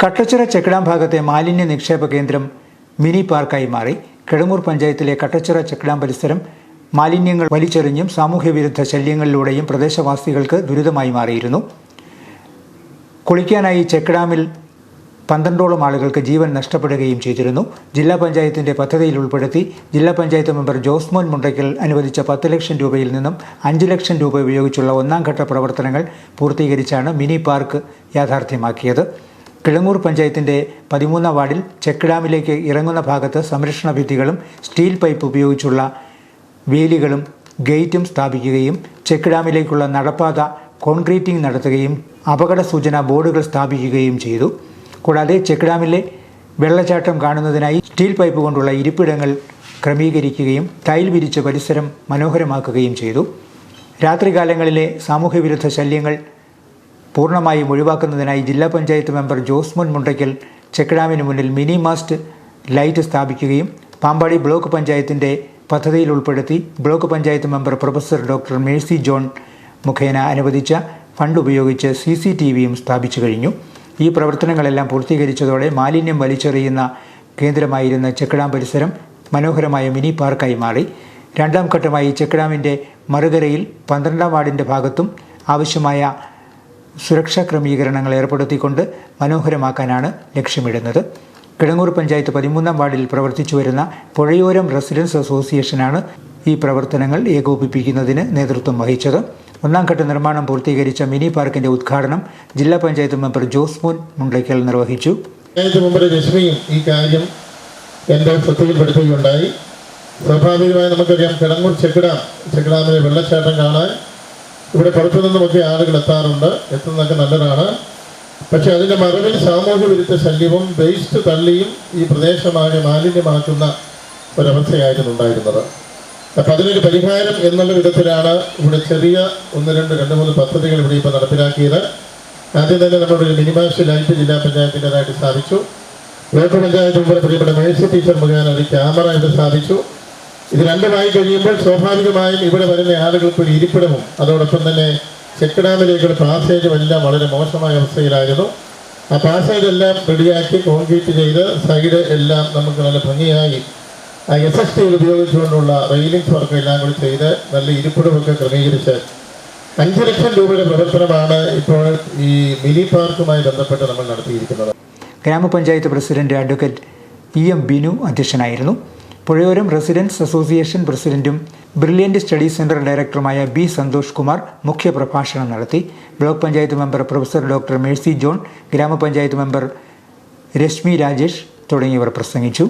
കട്ടച്ചിറ ചെക്കിടാം ഭാഗത്തെ മാലിന്യ നിക്ഷേപ കേന്ദ്രം മിനി പാർക്കായി മാറി. കിഴങ്ങൂർ പഞ്ചായത്തിലെ കട്ടച്ചിറ ചെക്കിടാം പരിസരം മാലിന്യങ്ങൾ വലിച്ചെറിഞ്ഞും സാമൂഹ്യവിരുദ്ധ ശല്യങ്ങളിലൂടെയും പ്രദേശവാസികൾക്ക് ദുരിതമായി മാറിയിരുന്നു. കുളിക്കാനായി ചെക്കിടാമിൽ പന്ത്രണ്ടോളം ആളുകൾക്ക് ജീവൻ നഷ്ടപ്പെടുകയും ചെയ്തിരുന്നു. ജില്ലാ പഞ്ചായത്തിന്റെ പദ്ധതിയിൽ ഉൾപ്പെടുത്തി ജില്ലാ പഞ്ചായത്ത് മെമ്പർ ജോസ്മോൻ മുണ്ടയ്ക്കൽ അനുവദിച്ച പത്ത് ലക്ഷം രൂപയിൽ നിന്നും അഞ്ച് ലക്ഷം രൂപ ഉപയോഗിച്ചുള്ള ഒന്നാം ഘട്ട പ്രവർത്തനങ്ങൾ പൂർത്തീകരിച്ചാണ് മിനി പാർക്ക് യാഥാർത്ഥ്യമാക്കിയത്. കിളങ്ങൂർ പഞ്ചായത്തിന്റെ പതിമൂന്നാം വാർഡിൽ ചെക്ക് ഡാമിലേക്ക് ഇറങ്ങുന്ന ഭാഗത്ത് സംരക്ഷണ ഭിത്തികളും സ്റ്റീൽ പൈപ്പ് ഉപയോഗിച്ചുള്ള വേലികളും ഗേറ്റും സ്ഥാപിക്കുകയും ചെക്ക് ഡാമിലേക്കുള്ള നടപ്പാത കോൺക്രീറ്റിംഗ് നടത്തുകയും അപകട സൂചനാ ബോർഡുകൾ സ്ഥാപിക്കുകയും ചെയ്തു. കൂടാതെ ചെക്ക് ഡാമിലെ വെള്ളച്ചാട്ടം കാണുന്നതിനായി സ്റ്റീൽ പൈപ്പ് കൊണ്ടുള്ള ഇരിപ്പിടങ്ങൾ ക്രമീകരിക്കുകയും ടൈൽ വിരിച്ച് പരിസരം മനോഹരമാക്കുകയും ചെയ്തു. രാത്രികാലങ്ങളിലെ സാമൂഹ്യവിരുദ്ധ ശല്യങ്ങൾ പൂർണമായും ഒഴിവാക്കുന്നതിനായി ജില്ലാ പഞ്ചായത്ത് മെമ്പർ ജോസ്മുൻ മുണ്ടയ്ക്കൽ ചെക്കഡാമിന് മുന്നിൽ മിനി മാസ്റ്റ് ലൈറ്റ് സ്ഥാപിക്കുകയും പാമ്പാടി ബ്ലോക്ക് പഞ്ചായത്തിന്റെ പദ്ധതിയിൽ ഉൾപ്പെടുത്തി block panchayat member professor doctor Mercy John മുഖേന അനുവദിച്ച ഫണ്ട് ഉപയോഗിച്ച് സി സി ടി വിയും സ്ഥാപിച്ചു കഴിഞ്ഞു. ഈ പ്രവർത്തനങ്ങളെല്ലാം പൂർത്തീകരിച്ചതോടെ മാലിന്യം വലിച്ചെറിയുന്ന കേന്ദ്രമായിരുന്ന ചെക്കഡാം പരിസരം മനോഹരമായ മിനി പാർക്കായി മാറി. രണ്ടാം ഘട്ടമായി ചെക്കഡാമിന്റെ മറുകരയിൽ പന്ത്രണ്ടാം വാർഡിന്റെ ഭാഗത്തും ആവശ്യമായ സുരക്ഷാ ക്രമീകരണങ്ങൾ ഏർപ്പെടുത്തിക്കൊണ്ട് മനോഹരമാക്കാനാണ് ലക്ഷ്യമിടുന്നത്. കിടങ്ങൂർ പഞ്ചായത്ത് പതിമൂന്നാം വാർഡിൽ പ്രവർത്തിച്ചു വരുന്ന പുഴയോരം റെസിഡൻസ് അസോസിയേഷനാണ് ഈ പ്രവർത്തനങ്ങൾ ഏകോപിപ്പിക്കുന്നതിന് നേതൃത്വം വഹിച്ചത്. ഒന്നാം ഘട്ട നിർമ്മാണം പൂർത്തീകരിച്ച മിനി പാർക്കിന്റെ ഉദ്ഘാടനം ജില്ലാ പഞ്ചായത്ത് മെമ്പർ ജോസ് മോൻ മുണ്ടയ്ക്കൽ നിർവഹിച്ചു. പഞ്ചായത്ത് മെമ്പർ ഈ കാര്യം എന്റെ ശ്രദ്ധയിൽപ്പെടുത്തുകയുണ്ടായി. സ്വാഭാവികമായി നമുക്കറിയാം കിടങ്ങൂർ ചെക്കിടാം ചെക്കിടാമിലെ വെള്ളച്ചാട്ടം കാണാൻ ഇവിടെ പുറത്തു നിന്നുമൊക്കെ ആളുകൾ എത്താറുണ്ട്. എത്തുന്നതൊക്കെ നല്ലതാണ്. പക്ഷെ അതിന്റെ മറവിൽ സാമൂഹ്യ വിരുദ്ധ ശല്യവും വേസ്റ്റ് തള്ളിയും ഈ പ്രദേശമാകെ മാലിന്യമാക്കുന്ന ഒരവസ്ഥയായിരുന്നു ഉണ്ടായിരുന്നത്. അപ്പം അതിനൊരു പരിഹാരം എന്നുള്ള വിധത്തിലാണ് ഇവിടെ ചെറിയ ഒന്ന് രണ്ട് രണ്ട് മൂന്ന് പദ്ധതികൾ ഇവിടെ ഇപ്പോൾ നടപ്പിലാക്കിയത്. ആദ്യം തന്നെ നമ്മുടെ ഒരു മിനിമാഷ് ലൈറ്റ് ജില്ലാ പഞ്ചായത്തിന്റെതായിട്ട് സ്ഥാപിച്ചു. ബ്ലോക്ക് പഞ്ചായത്ത് മുമ്പ് പ്രിയപ്പെട്ട മേഴ്സി ടീച്ചർ മുഖേന ഒരു ക്യാമറ ഇവിടെ സ്ഥാപിച്ചു. ഇത് രണ്ടുമായി കഴിയുമ്പോൾ സ്വാഭാവികമായും ഇവിടെ വരുന്ന ആളുകൾക്ക് ഒരു ഇരിപ്പിടവും. അതോടൊപ്പം തന്നെ ചെക്ക് ഡാമിലേക്കുള്ള പാസേജും എല്ലാം വളരെ മോശമായ അവസ്ഥയിലായിരുന്നു. ആ പാസേജ് എല്ലാം റെഡിയാക്കി കോൺക്രീറ്റ് ചെയ്ത് സൈഡ് എല്ലാം നമുക്ക് നല്ല ഭംഗിയായി ആ എസ് എസ് ടി ഉപയോഗിച്ചുകൊണ്ടുള്ള റെയിലിംഗ്സ് വർക്ക് എല്ലാം കൂടി ചെയ്ത് നല്ല ഇരിപ്പിടമൊക്കെ ക്രമീകരിച്ച് അഞ്ച് ലക്ഷം രൂപയുടെ പ്രവർത്തനമാണ് ഇപ്പോൾ ഈ മിനി പാർക്കുമായി ബന്ധപ്പെട്ട് നമ്മൾ നടത്തിയിരിക്കുന്നത്. Gramapanchayat president advocate P M Binu അധ്യക്ഷനായിരുന്നു. പുഴയോരം റെസിഡൻസ് അസോസിയേഷൻ പ്രസിഡന്റും ബ്രില്യന്റ് സ്റ്റഡി സെന്റർ ഡയറക്ടറുമായ ബി സന്തോഷ് കുമാർ മുഖ്യപ്രഭാഷണം നടത്തി. Block panchayat member professor doctor Mercy John gramapanchayat member Reshmi Rajesh തുടങ്ങിയവർ പ്രസംഗിച്ചു.